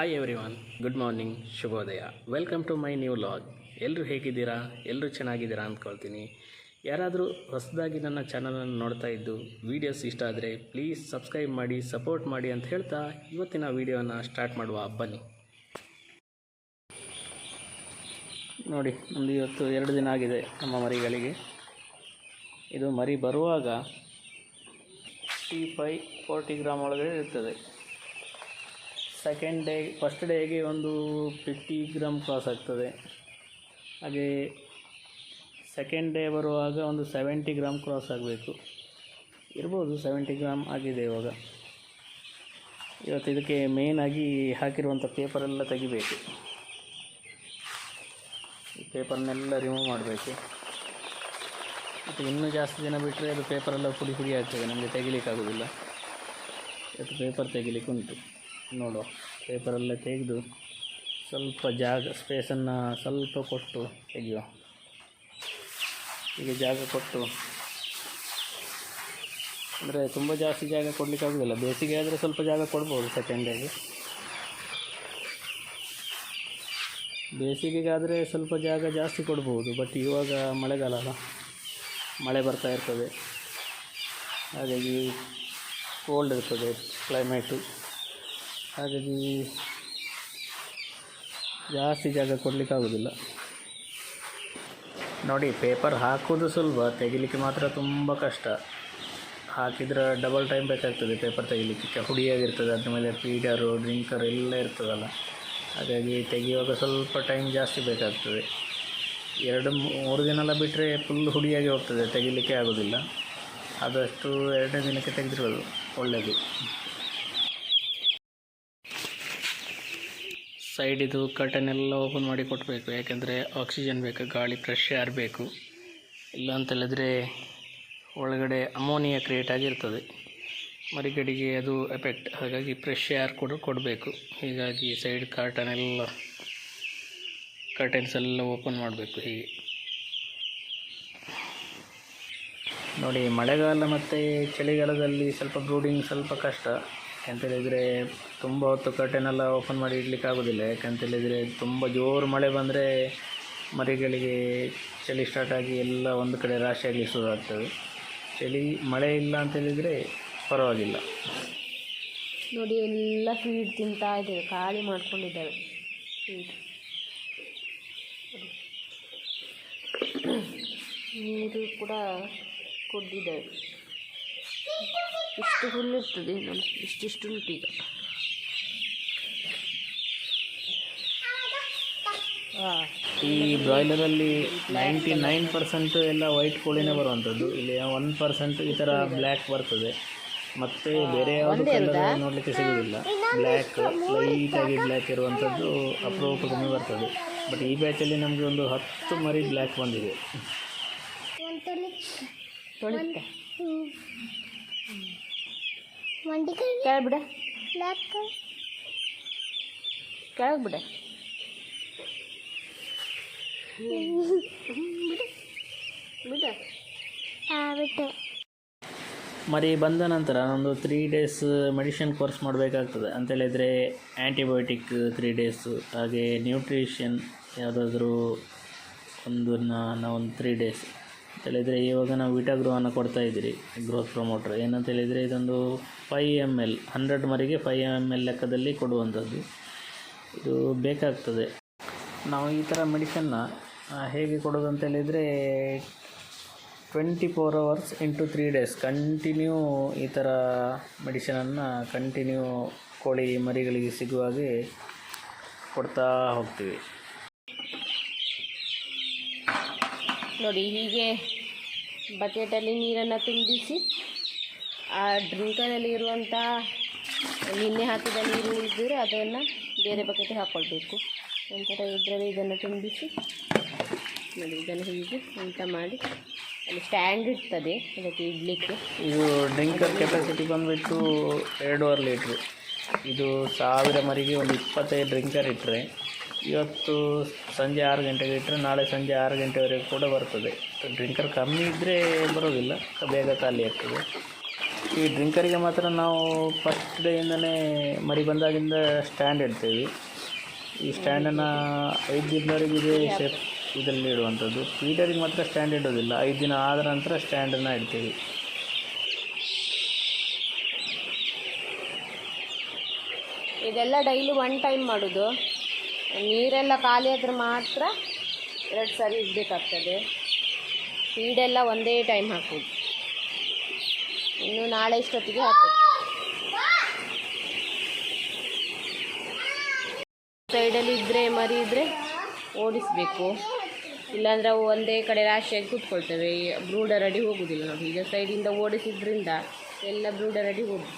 Hi everyone good morning ಶುಭೋದಯ welcome to my new vlog ಎಲ್ಲರೂ ಹೇಗಿದ್ದೀರಾ? ಎಲ್ಲರೂ ಚೆನ್ನಾಗಿದ್ದೀರಾ ಅಂದ್ಕೊಳ್ತೀನಿ. ಯಾರಾದರೂ ಹೊಸದಾಗಿ ನನ್ನ ಚಾನಲನ್ನು ನೋಡ್ತಾ ಇದ್ದು ವೀಡಿಯೋಸ್ ಇಷ್ಟ ಆದರೆ ಪ್ಲೀಸ್ ಸಬ್ಸ್ಕ್ರೈಬ್ ಮಾಡಿ ಸಪೋರ್ಟ್ ಮಾಡಿ ಅಂತ ಹೇಳ್ತಾ ಇವತ್ತಿನ ವೀಡಿಯೋನ ಸ್ಟಾರ್ಟ್ ಮಾಡುವ. ಬನ್ನಿ. ನೋಡಿ ನಮ್ಮದು ಇವತ್ತು ಎರಡು ದಿನ ಆಗಿದೆ ನಮ್ಮ ಮರಿಗಳಿಗೆ. ಇದು ಮರಿ ಬರುವಾಗ ಟಿ ಫೈ ಫೋರ್ಟಿ ಗ್ರಾಮ್ ಒಳಗಡೆ ಇರ್ತದೆ. ಸೆಕೆಂಡ್ ಡೇ ಫಸ್ಟ್ ಡೇಗೆ ಒಂದು ಫಿಫ್ಟಿ ಗ್ರಾಮ್ ಕ್ರಾಸ್ ಆಗ್ತದೆ. ಹಾಗೆ ಸೆಕೆಂಡ್ ಡೇ ಬರುವಾಗ ಒಂದು ಸೆವೆಂಟಿ ಗ್ರಾಮ್ ಕ್ರಾಸ್ ಆಗಬೇಕು. ಇರ್ಬೋದು ಸೆವೆಂಟಿ ಗ್ರಾಮ್ ಆಗಿದೆ ಇವಾಗ. ಇವತ್ತು ಇದಕ್ಕೆ ಮೇಯ್ನಾಗಿ ಹಾಕಿರುವಂಥ ಪೇಪರೆಲ್ಲ ತೆಗಿಬೇಕು. ಈ ಪೇಪರ್ನೆಲ್ಲ ರಿಮೂವ್ ಮಾಡಬೇಕು. ಮತ್ತು ಇನ್ನೂ ಜಾಸ್ತಿ ದಿನ ಬಿಟ್ಟರೆ ಅದು ಪೇಪರೆಲ್ಲ ಪುಡಿ ಪುಡಿ ಆಗ್ತದೆ, ನಮಗೆ ತೆಗಿಲಿಕ್ಕಾಗೋದಿಲ್ಲ. ಇವತ್ತು ಪೇಪರ್ ತೆಗಿಲಿಕ್ಕೆ ನೋಡುವ ಪೇಪರೆಲ್ಲ ತೆಗೆದು ಸ್ವಲ್ಪ ಜಾಗ ಸ್ಪೇಸನ್ನು ಸ್ವಲ್ಪ ಕೊಟ್ಟು ತೆಗೆಯುವ ಈಗ ಜಾಗ ಕೊಟ್ಟು. ಅಂದರೆ ತುಂಬ ಜಾಸ್ತಿ ಜಾಗ ಕೊಡಲಿಕ್ಕಾಗೋದಿಲ್ಲ ಬೇಸಿಗೆ ಆದರೆ ಸ್ವಲ್ಪ ಜಾಗ ಕೊಡ್ಬೋದು ಸೆಕೆಂಡಾಗಿ ಡೇಗೆ ಬೇಸಿಗೆಗಾದರೆ ಸ್ವಲ್ಪ ಜಾಗ ಜಾಸ್ತಿ ಕೊಡ್ಬೋದು ಬಟ್ ಇವಾಗ ಮಳೆಗಾಲ ಅಲ್ಲ. ಮಳೆ ಬರ್ತಾ ಇರ್ತದೆ. ಹಾಗಾಗಿ ಕೋಲ್ಡ್ ಇರ್ತದೆ ಕ್ಲೈಮೇಟು ಹಾಗಾಗಿ ಜಾಸ್ತಿ ಜಾಗ ಕೊಡಲಿಕ್ಕಾಗೋದಿಲ್ಲ. ನೋಡಿ ಪೇಪರ್ ಹಾಕೋದು ಸುಲಭ, ತೆಗಿಲಿಕ್ಕೆ ಮಾತ್ರ ತುಂಬ ಕಷ್ಟ. ಹಾಕಿದ್ರೆ ಡಬಲ್ ಟೈಮ್ ಬೇಕಾಗ್ತದೆ ಪೇಪರ್ ತೆಗಿಲಿಕ್ಕೆ. ಹುಡಿಯಾಗಿರ್ತದೆ, ಅದ್ರ ಮೇಲೆ ಫೀಡರು ಡ್ರಿಂಕರ್ ಎಲ್ಲ ಇರ್ತದಲ್ಲ. ಹಾಗಾಗಿ ತೆಗೆಯುವಾಗ ಸ್ವಲ್ಪ ಟೈಮ್ ಜಾಸ್ತಿ ಬೇಕಾಗ್ತದೆ. ಎರಡು, ಮೂರು ದಿನ ಎಲ್ಲ ಬಿಟ್ಟರೆ ಫುಲ್ ಹುಡಿಯಾಗಿ ಹೋಗ್ತದೆ, ತೆಗಿಲಿಕ್ಕೆ ಆಗೋದಿಲ್ಲ. ಆದಷ್ಟು ಎರಡನೇ ದಿನಕ್ಕೆ ತೆಗೆದಿರೋದು ಒಳ್ಳೆಯದು ಸೈಡ್ ಇದು ಕರ್ಟನ್ ಎಲ್ಲ ಓಪನ್ ಮಾಡಿ ಕೊಡಬೇಕು. ಯಾಕೆಂದರೆ ಆಕ್ಸಿಜನ್ ಬೇಕು, ಗಾಳಿ ಫ್ರೆಶ್ ಏರ್ ಬೇಕು. ಇಲ್ಲ ಅಂತ ಹೇಳಿದ್ರೆ ಒಳಗಡೆ ಅಮೋನಿಯಾ ಕ್ರಿಯೇಟ್ ಆಗಿರ್ತದೆ. ಮರಿಗಡಿಗೆ ಅದು ಎಫೆಕ್ಟ್ ಹಾಗಾಗಿ ಫ್ರೆಶ್ ಏರ್ ಕೂಡ ಕೊಡಬೇಕು. ಹೀಗಾಗಿ ಸೈಡ್ ಕಾರ್ಟನ್ ಎಲ್ಲ ಕರ್ಟನ್ಸ್ ಎಲ್ಲ ಓಪನ್ ಮಾಡಬೇಕು ಹೀಗೆ. ನೋಡಿ, ಮಳೆಗಾಲ ಮತ್ತು ಚಳಿಗಾಲದಲ್ಲಿ ಸ್ವಲ್ಪ ಬ್ರೂಡಿಂಗ್ ಸ್ವಲ್ಪ ಕಷ್ಟ. ಯಾಕಂತೇಳಿದರೆ ತುಂಬ ಹೊತ್ತು ಕರ್ಟೆನೆಲ್ಲ ಓಪನ್ ಮಾಡಿ ಇಡ್ಲಿಕ್ಕೆ ಆಗೋದಿಲ್ಲ. ಯಾಕಂತೇಳಿದರೆ ತುಂಬ ಜೋರು ಮಳೆ ಬಂದರೆ ಮರಿಗಳಿಗೆ ಚಳಿ ಸ್ಟಾರ್ಟ್ ಆಗಿ ಎಲ್ಲ ಒಂದು ಕಡೆ ರಾಶಿಯಾಗಿ ಶುರುವಾಗ್ತದೆ ಚಳಿ, ಮಳೆ ಇಲ್ಲ ಅಂತೇಳಿದರೆ ಪರವಾಗಿಲ್ಲ. ನೋಡಿ, ಎಲ್ಲ ಫೀಡ್ ತಿಂತಾ ಇದೆ ಖಾಲಿ ಮಾಡ್ಕೊಂಡಿದ್ದಾವೆ. ನೀರು ಕೂಡ ಕುಡ್ದಿದ್ದಾವೆ. ಇಷ್ಟು ಹುಲ್ಲು ಇರ್ತದೆ ನೋಡಿ ಇಷ್ಟಿಷ್ಟು ಉಂಟು ಈಗ. ಈ ಬ್ರಾಯ್ಲರಲ್ಲಿ ನೈಂಟಿ ನೈನ್ ಪರ್ಸೆಂಟ್ ಎಲ್ಲ ವೈಟ್ ಕೋಳಿನೇ ಬರುವಂಥದ್ದು. ಇಲ್ಲಿ ಒನ್ ಪರ್ಸೆಂಟ್ ಈ ಥರ ಬ್ಲ್ಯಾಕ್ ಬರ್ತದೆ. ಮತ್ತೆ ಬೇರೆ ಯಾವುದು ಕಲರ್ ನೋಡಲಿಕ್ಕೆ ಸಿಗುವುದಿಲ್ಲ ಬ್ಲ್ಯಾಕ್ ಲೈಟಾಗಿ ಬ್ಲ್ಯಾಕ್ ಇರುವಂಥದ್ದು ಅಪರೂಪಕ್ಕೊಮ್ಮೆ ಬರ್ತದೆ. ಬಟ್ ಈ ಬ್ಯಾಚಲ್ಲಿ ನಮಗೆ ಒಂದು ಹತ್ತು ಮರಿ ಬ್ಲ್ಯಾಕ್ ಬಂದಿದೆ. ಕೆಳಗೆ ಬಿಡ. ಕೆಳಗೆ ಮರಿ ಬಂದ ನಂತರ ಒಂದು ತ್ರೀ ಡೇಸ್ ಮೆಡಿಷನ್ ಕೋರ್ಸ್ ಮಾಡಬೇಕಾಗ್ತದೆ. ಅಂತೇಳಿದರೆ ಆ್ಯಂಟಿಬಯೋಟಿಕ್ ತ್ರೀ ಡೇಸು ಹಾಗೆ ನ್ಯೂಟ್ರಿಷನ್ ಯಾವುದಾದ್ರೂ ಒಂದು ನಾವು ಒಂದು ತ್ರೀ ಡೇಸ್ ಅಂತೇಳಿದರೆ ಇವಾಗ ನಾವು ವಿಟಾಗ್ರೋವನ್ನು ಕೊಡ್ತಾ ಇದ್ದೀರಿ ಗ್ರೋತ್ ಪ್ರಮೋಟ್ರ್ ಏನಂತ ಹೇಳಿದರೆ ಇದೊಂದು ಫೈ ಎಂ ಎಲ್ ಹಂಡ್ರೆಡ್ ಮರಿಗೆ ಫೈ ಎಂ ಎಲ್ ಲೆಕ್ಕದಲ್ಲಿ ಕೊಡುವಂಥದ್ದು. ಇದು ಬೇಕಾಗ್ತದೆ. ನಾವು ಈ ಥರ ಮೆಡಿಸನ್ನ ಹೇಗೆ ಕೊಡೋದು ಅಂತ ಹೇಳಿದರೆ twenty four hours into three days continue ಈ ಥರ ಮೆಡಿಷನನ್ನು ಕಂಟಿನ್ಯೂ ಕೋಳಿ ಮರಿಗಳಿಗೆ ಸಿಗುವ ಹಾಗೆ ಕೊಡ್ತಾ ಹೋಗ್ತೀವಿ. ನೋಡಿ, ಹೀಗೆ ಬಕೆಟಲ್ಲಿ ನೀರನ್ನು ತುಂಬಿಸಿ, ಆ ಡ್ರಿಂಕರಲ್ಲಿ ಇರುವಂಥ ನಿನ್ನೆ ಹಾಕಿದ ನೀರು ಇದ್ದರೆ ಅದನ್ನು ಬೇರೆ ಬಕೆಟಿಗೆ ಹಾಕ್ಕೊಳ್ಬೇಕು ನಂತರ ಇದರಲ್ಲಿ ಇದನ್ನು ತುಂಬಿಸಿ, ನೋಡಿ, ಇದನ್ನು ಹೀಗೆ ಊಟ ಮಾಡಿ, ಅಲ್ಲಿ ಸ್ಟ್ಯಾಂಡ್ ಇರ್ತದೆ, ಅದಕ್ಕೆ ಇಡಲಿಕ್ಕೆ. ಇದು ಡ್ರಿಂಕರ್ ಕೆಪಾಸಿಟಿ ಬಂದುಬಿಟ್ಟು ಎರಡೂವರೆ ಲೀಟ್ರು. ಇದು ಸಾವಿರ ಮರಿಗೆ ಒಂದು ಇಪ್ಪತ್ತೈದು ಡ್ರಿಂಕರ್ ಇಟ್ಟರೆ ಇವತ್ತು ಸಂಜೆ ಆರು ಗಂಟೆಗೆ ಇಟ್ಟರೆ ನಾಳೆ ಸಂಜೆ ಆರು ಗಂಟೆವರೆಗೆ ಕೂಡ ಬರ್ತದೆ. ಡ್ರಿಂಕರ್ ಕಮ್ಮಿ ಇದ್ದರೆ ಬರೋದಿಲ್ಲ. ಬೇಗ ಖಾಲಿ ಆಗ್ತದೆ. ಈ ಡ್ರಿಂಕರಿಗೆ ಮಾತ್ರ ನಾವು ಫಸ್ಟ್ ಡೇಯಿಂದನೇ ಮರಿ ಬಂದಾಗಿಂದ ಸ್ಟ್ಯಾಂಡ್ ಇಡ್ತೇವೆ. ಈ ಸ್ಟ್ಯಾಂಡನ್ನು ಐದು ದಿನದವರೆಗೆ ಇದೆ ಶೇಪ್ ಇದರಲ್ಲಿ ಇಡುವಂಥದ್ದು. ಫೀಡರಿಗೆ ಮಾತ್ರ ಸ್ಟ್ಯಾಂಡ್ ಇಡೋದಿಲ್ಲ. ಐದು ದಿನ ಆದ ನಂತರ ಸ್ಟ್ಯಾಂಡನ್ನು ಇಡ್ತೀವಿ. ಇದೆಲ್ಲ ಡೈಲಿ ಒನ್ ಟೈಮ್ ಮಾಡೋದು. ನೀರೆಲ್ಲ ಖಾಲಿ ಆದರೆ ಮಾತ್ರ ಎರಡು ಸಾರಿ ಇಡಬೇಕಾಗ್ತದೆ. ಫೀಡೆಲ್ಲ ಒಂದೇ ಟೈಮ್ ಹಾಕೋದು ಇನ್ನು ನಾಳೆ ಇಷ್ಟೊತ್ತಿಗೆ ಹಾಕೋದು ಸೈಡಲ್ಲಿ ಇದ್ದರೆ ಮರಿ ಇದ್ದರೆ ಓಡಿಸಬೇಕು. ಇಲ್ಲಾಂದ್ರೆ ಅವು ಒಂದೇ ಕಡೆ ರಾಶಿಯಾಗಿ ಕೂತ್ಕೊಳ್ತವೆ. ಬ್ರೂಡರ್ ರೆಡಿ ಹೋಗೋದಿಲ್ಲ ನಾವು. ಈಗ ಸೈಡಿಂದ ಓಡಿಸಿದ್ರಿಂದ ಎಲ್ಲ ಬ್ರೂಡರ್ ರೆಡಿ ಹೋಗಿ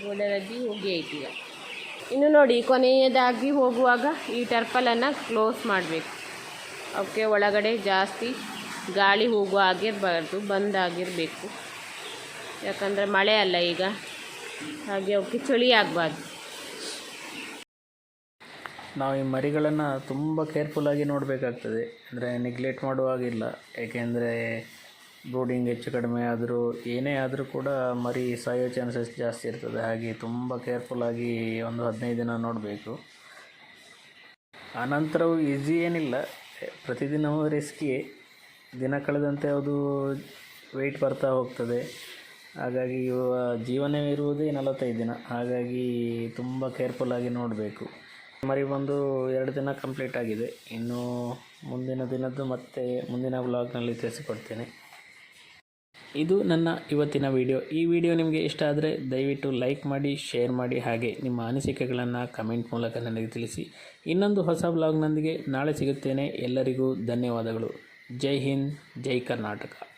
ಬ್ರೂಡರ್ ರೆಡಿ ಹೋಗಿ ಆಯ್ತು ಈಗ. ಇನ್ನು ನೋಡಿ, ಕೊನೆಯದಾಗಿ ಹೋಗುವಾಗ ಈ ಟರ್ಪಲನ್ನು ಕ್ಲೋಸ್ ಮಾಡಬೇಕು. ಅವಕ್ಕೆ ಒಳಗಡೆ ಜಾಸ್ತಿ ಗಾಳಿ ಹೋಗುವ ಆಗಿರಬಾರ್ದು ಬಂದಾಗಿರಬೇಕು ಯಾಕಂದರೆ ಮಳೆ ಅಲ್ಲ ಈಗ. ಹಾಗೆ ಅವಕ್ಕೆ ಚಳಿ ಆಗಬಾರ್ದು. ನಾವು ಈ ಮರಿಗಳನ್ನು ತುಂಬ ಕೇರ್ಫುಲ್ಲಾಗಿ ನೋಡಬೇಕಾಗ್ತದೆ. ಅಂದರೆ ನೆಗ್ಲೆಕ್ಟ್ ಮಾಡುವಾಗಿಲ್ಲ ಏಕೆಂದರೆ ಬ್ರೂಡಿಂಗ್ ಹೆಚ್ಚು ಕಡಿಮೆ ಆದರೂ, ಏನೇ ಆದರೂ ಕೂಡ ಮರಿ ಸಾಯೋ ಚಾನ್ಸಸ್ ಜಾಸ್ತಿ ಇರ್ತದೆ. ಹಾಗೆ ತುಂಬ ಕೇರ್ಫುಲ್ಲಾಗಿ ಒಂದು ಹದಿನೈದು ದಿನ ನೋಡಬೇಕು. ಆನಂತರವು ಈಸಿ ಏನಿಲ್ಲ. ಪ್ರತಿದಿನವೂ ರಿಸ್ಕಿಯೇ ದಿನ ಕಳೆದಂತೆ ಅದು ವೆಯ್ಟ್ ಬರ್ತಾ ಹೋಗ್ತದೆ. ಹಾಗಾಗಿ ಇವ ಜೀವನವೇ ಇರುವುದೇ ನಲವತ್ತೈದು ದಿನ. ಹಾಗಾಗಿ ತುಂಬ ಕೇರ್ಫುಲ್ಲಾಗಿ ನೋಡಬೇಕು. ಮರಿ ಬಂದು ಎರಡು ದಿನ ಕಂಪ್ಲೀಟ್ ಆಗಿದೆ. ಇನ್ನು ಮುಂದಿನ ದಿನದ್ದು ಮತ್ತೆ ಮುಂದಿನ ಬ್ಲಾಗ್ನಲ್ಲಿ ತಿಳಿಸಿಕೊಡ್ತೇನೆ. ಇದು ನನ್ನ ಇವತ್ತಿನ ವಿಡಿಯೋ ಈ ವಿಡಿಯೋ ನಿಮಗೆ ಇಷ್ಟ ಆದರೆ ದಯವಿಟ್ಟು ಲೈಕ್ ಮಾಡಿ ಶೇರ್ ಮಾಡಿ, ಹಾಗೆ ನಿಮ್ಮ ಅನಿಸಿಕೆಗಳನ್ನು ಕಮೆಂಟ್ ಮೂಲಕ ನನಗೆ ತಿಳಿಸಿ. ಇನ್ನೊಂದು ಹೊಸ ಬ್ಲಾಗ್ನೊಂದಿಗೆ ನಾಳೆ ಸಿಗುತ್ತೇನೆ. ಎಲ್ಲರಿಗೂ ಧನ್ಯವಾದಗಳು. ಜೈ ಹಿಂದ್, ಜೈ ಕರ್ನಾಟಕ.